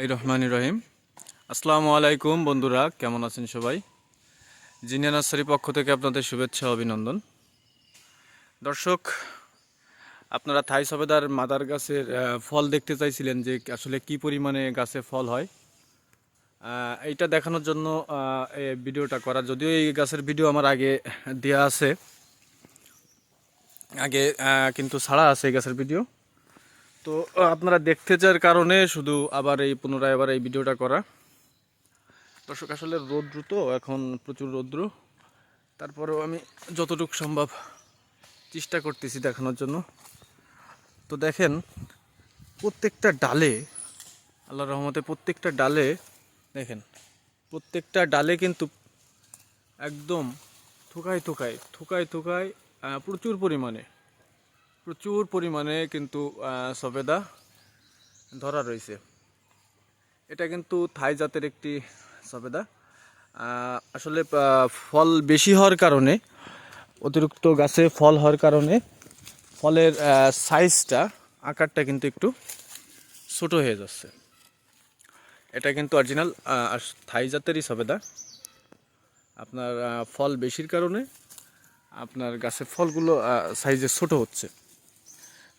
রহমান রহিম। আসসালামু আলাইকুম বন্ধুরা, কেমন আছেন সবাই? জিনিয়া নার্সারি পক্ষ থেকে আপনাদের শুভেচ্ছা, অভিনন্দন। দর্শক, আপনারা থাই সবেদার মাদার গাছের ফল দেখতে চাইছিলেন যে আসলে কি পরিমাণে গাছে ফল হয়। এইটা দেখানোর জন্য ভিডিওটা করা। যদিও এই গাছের ভিডিও আমার আগে দেওয়া আছে। আগে কিন্তু ছাড়া আছে এই গাছের ভিডিও। তো, আপনারা দেখতে চাওয়ার কারণে শুধু আবার এই পুনরায় আবার এই ভিডিওটা করা। দর্শক, আসলে রৌদ্র তো, এখন প্রচুর রৌদ্র। তারপরেও আমি যতটুকু সম্ভব চেষ্টা করতেছি দেখানোর জন্য। তো দেখেন, প্রত্যেকটা ডালে আল্লাহ রহমতে প্রত্যেকটা ডালে, দেখেন, প্রত্যেকটা ডালে কিন্তু একদম থুকায় থুকায় থুকায় থুকায় প্রচুর পরিমাণে প্রচুর পরিমাণে কিন্তু সবেদা ধরা রয়েছে। এটা কিন্তু থাই জাতের একটি সবেদা। আসলে ফল বেশি হওয়ার কারণে, অতিরিক্ত গাছে ফল হওয়ার কারণে ফলের সাইজটা আকারটা কিন্তু একটু ছোট হয়ে যাচ্ছে। এটা কিন্তু অরিজিনাল থাই জাতেরই সবেদা। আপনার ফল বেশির কারণে আপনার গাছের ফলগুলো সাইজে ছোট হচ্ছে।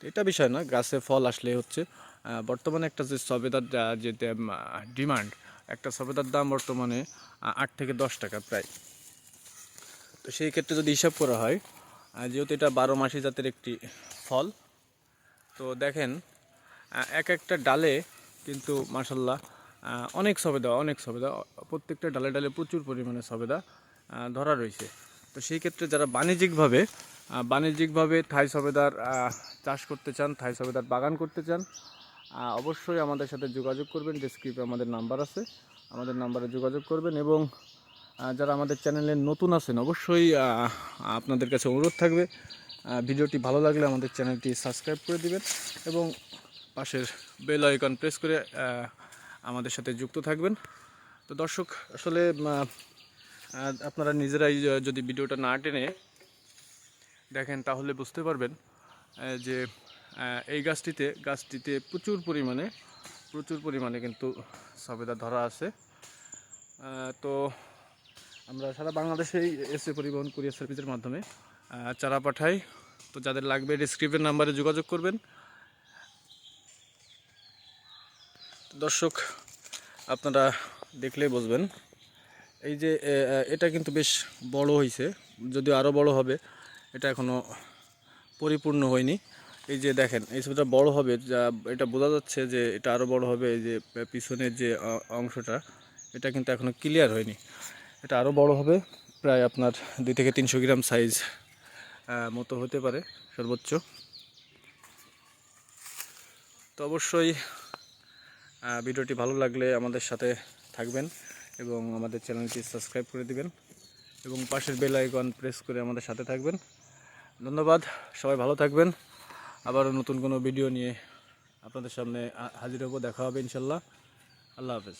এটা বিষয় না গাছে ফল আসলে হচ্ছে। বর্তমানে একটা যে সবেদার যে ডিমান্ড, একটা সবেদার দাম বর্তমানে আট থেকে দশ টাকা প্রায়। তো সেই ক্ষেত্রে যদি হিসাব করা হয় যেহেতু এটা বারো মাসি জাতের একটি ফল, তো দেখেন এক একটা ডালে কিন্তু মাসাল্লাহ অনেক সবেদা অনেক সবেদা, প্রত্যেকটা ডালে ডালে প্রচুর পরিমাণে সবেদা ধরা রয়েছে। তো সেই ক্ষেত্রে যারা বাণিজ্যিকভাবে বাণিজ্যিকভাবে থাই সবেদার চাষ করতে চান, থাই সবেদার বাগান করতে চান অবশ্যই আমাদের সাথে যোগাযোগ করবেন। ডিসক্রিপে আমাদের নাম্বার আছে। আমাদের নাম্বারে যোগাযোগ করবেন এবং যারা আমাদের চ্যানেলে নতুন আছেন, অবশ্যই আপনাদের কাছে অনুরোধ থাকবে। ভিডিওটি ভালো লাগলে আমাদের চ্যানেলটি সাবস্ক্রাইব করে দিবেন এবং পাশের বেল আইকন প্রেস করে আমাদের সাথে যুক্ত থাকবেন। তো দর্শক, আসলে আপনারা নিজেরাই যদি ভিডিওটা না টেনে দেখেন, তাহলে বুঝতে পারবেন যে এই গাছটিতে গাছটিতে প্রচুর পরিমাণে প্রচুর পরিমাণে কিন্তু সবেদা ধরা আছে। তো আমরা সারা বাংলাদেশেই এসে পরিবহন কুরিয়ার সার্ভিসের মাধ্যমে চারা পাঠাই। তো যাদের লাগবে, ডিসক্রিপশন নাম্বারে যোগাযোগ করবেন। দর্শক, আপনারা দেখলেই বুঝবেন। এই যে এটা কিন্তু বেশ বড় হয়েছে যদিও আরও বড় হবে। এটা এখনও পরিপূর্ণ হয়নি। এই যে দেখেন, এই ছবিটা বড় হবে, যা এটা বোঝা যাচ্ছে যে এটা আরও বড় হবে, এই যে পিছনের যে অংশটা, এটা কিন্তু এখনও ক্লিয়ার হয়নি। এটা আরও বড় হবে, প্রায় আপনার দুই থেকে তিনশো গ্রাম সাইজ মতো হতে পারে, সর্বোচ্চ। তো অবশ্যই ভিডিওটি ভালো লাগলে আমাদের সাথে থাকবেন এবং আমাদের চ্যানেলটি সাবস্ক্রাইব করে দিবেন এবং পাশের বেল আইকন প্রেস করে আমাদের সাথে থাকবেন। ধন্যবাদ, সবাই ভালো থাকবেন। আবারও নতুন কোনো ভিডিও নিয়ে আপনাদের সামনে হাজির হব, দেখা হবে ইনশাল্লাহ। আল্লাহ হাফেজ।